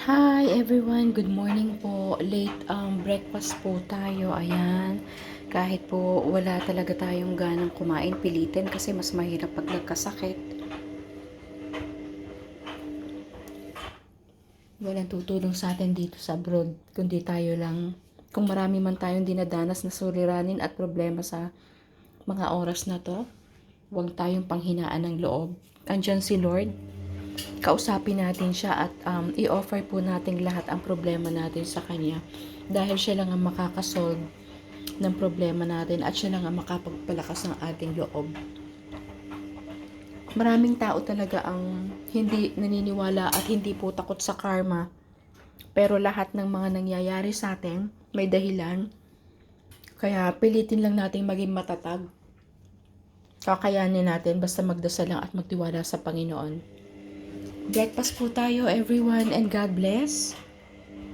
Hi everyone, good morning po. Late um, breakfast po tayo, ayan. Kahit po wala talaga tayong ganang kumain, pilitin kasi mas mahirap pag nagkasakit. Walang tutulong sa atin dito sa abroad, kundi tayo lang. Kung marami man tayong dinadanas na suliranin at problema sa mga oras na to, huwag tayong panghinaan ng loob. Andyan si Lord, kausapin natin siya at um, i-offer po natin lahat ang problema natin sa Kanya. Dahil siya lang ang makakasolve ng problema natin at siya lang ang makapagpalakas ng ating loob. Maraming tao talaga ang hindi naniniwala at hindi po takot sa karma. Pero lahat ng mga nangyayari sa atin, may dahilan. Kaya pilitin lang natin maging matatag. Kakayanin natin basta magdasal lang at magtiwala sa Panginoon. Breakfast po tayo everyone and God bless.